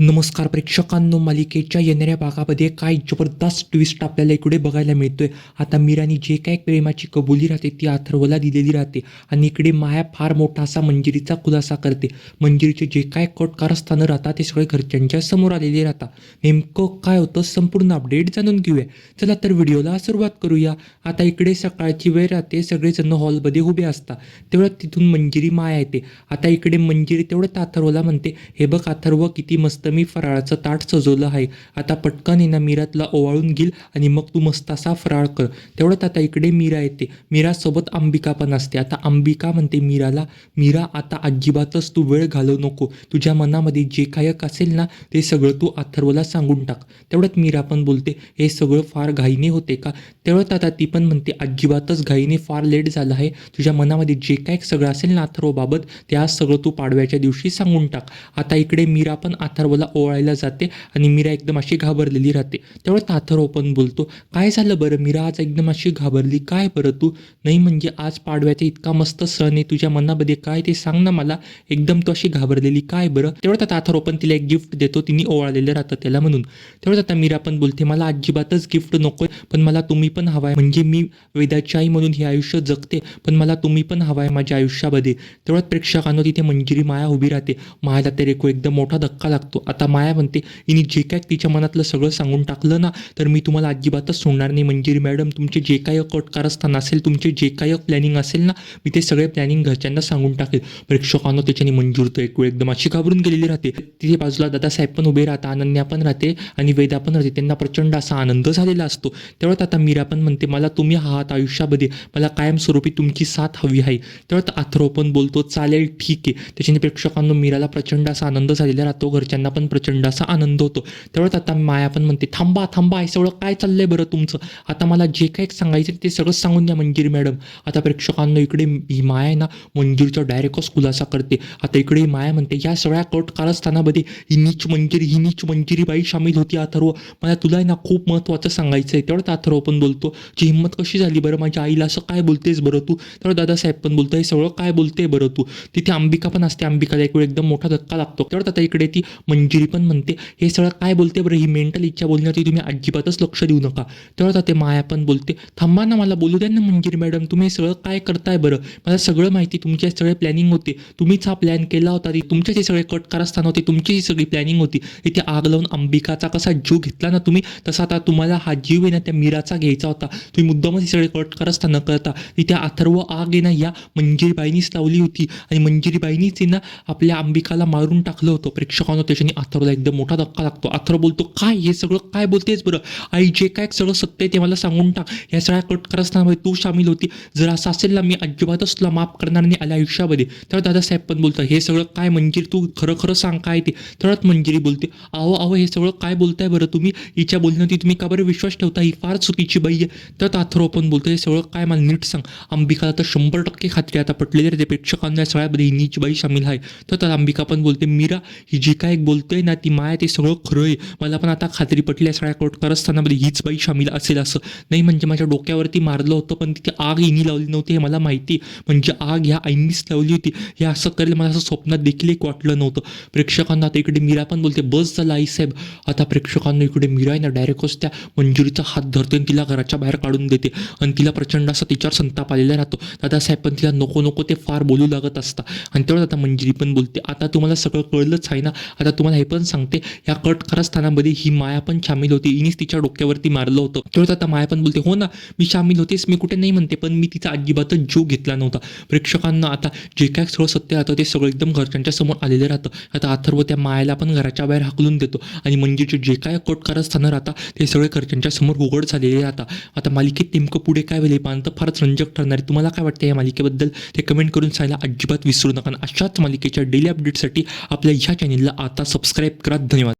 नमस्कार प्रेक्षकांनो मालिकेच्या येणाऱ्या भागामध्ये काय जबरदस्त ट्विस्ट आपल्याला इकडे बघायला मिळतोय. आता मीरानी जे काय प्रेमाची कबुली राहते ती अथर्वला दिलेली राहते आणि इकडे माया फार मोठा असा मंजिरीचा खुलासा करते. मंजिरीचे जे काय कटकारस्थानं राहतात ते सगळे घरच्यांच्या समोर आलेले राहतात. नेमकं काय होतं संपूर्ण अपडेट जाणून घेऊया. चला तर व्हिडिओला सुरुवात करूया. आता इकडे सकाळची वेळ राहते सगळेजण हॉलमध्ये उभे असतात. तेवढ्यात तिथून मंजिरी माया येते. आता इकडे मंजिरी तेवढंच अथर्वला म्हणते हे बघ अथर्व किती मस्त तर मी फराळाचं ताट सजवलं आहे. आता पटकन येणं मीरातला ओवाळून घेईल आणि मग तू मस्त असा फराळ कर. तेवढ्यात आता इकडे मीरा येते. मीरासोबत अंबिका पण असते. आता अंबिका म्हणते मीराला मीरा आता अजिबातच तू वेळ घालवू नको. तुझ्या मनामध्ये जे कायक असेल ना ते सगळं तू अथर्वला सांगून टाक. तेवढ्यात मीरा पण बोलते हे सगळं फार घाईने होते का? तेवढ्यात आता ती पण म्हणते अजिबातच घाईने फार लेट झालं आहे. तुझ्या मनामध्ये जे काय सगळं असेल ना अथर्वबाबत ते आज सगळं तू पाडव्याच्या दिवशी सांगून टाक. आता इकडे मीरा पण अथर्वला ओवाळायला जाते आणि मीरा एकदम अशी घाबरलेली राहते. त्यामुळे अथर्व बोलतो काय झालं बरं? मीरा आज एकदम अशी घाबरली. काय बरं तू? नाही म्हणजे आज पाडव्याचा इतका मस्त सण आहे तुझ्या मनामध्ये. काय ते सांग ना मला. एकदम तू अशी घाबरलेली. काय बरं? तेवढं आता अथर्व तिला एक गिफ्ट देतो. तिने ओवाळलेलं राहतं त्याला म्हणून. तेवढं आता मीरा पण बोलते मला अजिबातच गिफ्ट नकोय पण मला तुम्ही पण हवाय. म्हणजे मी वेदाची आई म्हणून हे आयुष्य जगते पण मला तुम्ही पण हवाय माझ्या आयुष्यामध्ये. तेवढ्यात प्रेक्षकांना तिथे मंजिरी माया उभी राहते. मायाला ते रेको एकदम मोठा धक्का लागतो. आता माया म्हणते हिने जे काय तिच्या मनातलं सगळं सांगून टाकलं ना तर मी तुम्हाला अजिबातच सोडणार नाही मंजिरी मॅडम तुमचे जे काय कटकारस्थान असेल तुमचे जे काय प्लॅनिंग असेल ना मी ते सगळे प्लॅनिंग घरच्यांना सांगून टाकेल. प्रेक्षकांना त्याच्याने मंजूर तर एक वेळ एकदम अशी घाबरून गेलेली राहते. तिथे बाजूला दादासाहेब पण उभे राहतात अनन्या पण राहते आणि वेदा पण राहते. त्यांना प्रचंड असा आनंद झालेला असतो. तेवढ्यात आता मीरा पण म्हणते मला तुम्ही आहात आयुष्यामध्ये मला कायमस्वरूपी तुमची साथ हवी आहे. तेवढ्यात आथरो पण बोलतो चालेल ठीक आहे. त्याच्याने प्रेक्षकांना मीराला प्रचंड असा आनंद झालेला राहतो घरच्यांना पण प्रचंड असा आनंद होतो. त्यावेळेस आता माया पण म्हणते थांबा थांबा हे सगळं काय चाललंय बरं तुमचं? आता मला जे काही सांगायचं ते सगळं सांगून द्या मंजिरी मॅडम. आता प्रेक्षकांना इकडे ही माया आहे ना मंजिरीचा डायरेक्टच खुलासा करते. आता इकडे माया म्हणते या सगळ्या कट कारस्थानामध्ये ही नीच मंजिरी ही नीच मंजिरी बाई सामील होती अथर्व. मला तुला आहे ना खूप महत्त्वाचं सांगायचं आहे. तेवढं अथर्व पण बोलतो जी हिंमत कशी झाली बरं माझ्या आईला? असं काय बोलतेस बरं तू? तर दादासाहेब पण बोलतो हे सगळं काय बोलते बरं तू? तिथे अंबिका पण असते अंबिकाला एक वेळ एकदम मोठा धक्का लागतो. तेवढं आता इकडे ती मंजिरी पण म्हणते. हे सगळं काय बोलते बरं? ही मेंटल इच्छा बोलण्यावरती तुम्ही अजिबातच लक्ष देऊ नका. तेव्हा आता ते माया पण बोलते थांबा ना मला बोलू द्या ना मंजिरी मॅडम तुम्ही हे सगळं काय करताय बरं? मला सगळं माहिती तुमचे सगळे प्लॅनिंग होते. तुम्हीच हा प्लॅन केला होता ती तुमचे जे सगळे कट कारस्थान होते तुमची ही सगळी प्लॅनिंग होती. इथे आग लावून अंबिकाचा कसा जीव घेतला ना तुम्ही तसा आता तुम्हाला हा जीव आहे ना त्या मीराचा घ्यायचा होता. तुम्ही मुद्दामच हे सगळे कट कारस्थान करता तिथे अथर्व आग आहे ना या मंजिरीबाईनीच लावली होती. आणि मंजिरीबाईनीच आहे ना आपल्या अंबिकाला मारून टाकलं होतं. प्रेक्षकांना त्याच्याने अथर्वला एकदम मोठा धक्का लागतो. अथर्व बोलतो काय हे सगळं? काय बोलतेस बरं? आई जे काय सगळं सत्य आहे ते मला सांगून टाक. या सगळ्या कट करताना तू सामील होती. जर असं असेल ना मी अजिबातच तुला माफ करणार नाही आल्या आयुष्यामध्ये. तर दादासाहेब पण बोलतात हे सगळं काय मंजिरी? तू खरं खरं सांग काय ते. तरच मंजिरी बोलते. अहो अहो हे सगळं काय बोलताय बरं तुम्ही? हिच्या बोलण्यावरती तुम्ही का बरं विश्वास ठेवता? ही फार चुकीची बाई आहे. तर अथर्व पण बोलतो हे सगळं काय मला नीट सांग. अंबिकाला तर शंभर टक्के खात्री आता पटलेली आहे ते प्रेक्षकांना सगळ्यामध्ये हिनीची बाई सामील आहे. तर अंबिका पण बोलते मीरा ही जी काय बोलतोय ना ती माया ते सगळं खरं आहे मला पण आता खात्री पटली सगळ्या सगळ्या कोटकारस्थानामध्ये म्हणजे हीच बाई शामिल असेल असं. नाही म्हणजे माझ्या डोक्यावरती मारलं होतं पण तिथे आग हिनी लावली नव्हती हे मला माहिती. म्हणजे आग ह्या आईनीच लावली होती. हे असं करेल मला असं स्वप्नात देखील एक वाटलं नव्हतं. प्रेक्षकांना आता इकडे मीरा पण बोलते बस झाला आई साहेब. आता प्रेक्षकांना इकडे मीरा आहे ना डायरेक्टच त्या मंजुरीचा हात धरते आणि तिला घराच्या बाहेर काढून देते. आणि तिला प्रचंड असा तिच्यावर संताप आलेला राहतो. दादासाहेब पण तिला नको नको ते फार बोलू लागत असतात आणि तेवढं आता मंजुरी पण बोलते. आता तुम्हाला सगळं कळलंच आहे ना. आता तुम्हाला हे पण सांगते या कट कारस्थानामध्ये ही माया पण सामील होती. इनीच तिच्या डोक्यावरती मारलं होतं. तेवढं आता माया पण बोलते हो ना मी सामील होतेच मी कुठे नाही म्हणते पण मी तिचा अजिबातच जीव घेतला नव्हता. प्रेक्षकांना आता जे काय सगळं सत्य राहतं ते सगळं एकदम घरच्यांच्या समोर आलेलं राहतं. आता अथर्व त्या मायाला पण घराच्या बाहेर हाकलून देतो. आणि म्हणजे जे काय कट कारस्थानं राहतात ते सगळे घरच्यांच्या समोर उघड झालेले राहतात आता मालिकेत नेमकं पुढे काय होईल पण पाहणं तर फारच रंजक ठरणार आहे. तुम्हाला काय वाटतं या मालिकेबद्दल? ते कमेंट करून सांगायला अजिबात विसरू नका. अशाच मालिकेच्या डेली अपडेटसाठी आपल्या ह्या चॅनेलला आता सबस्क्राईब करा धन्यवाद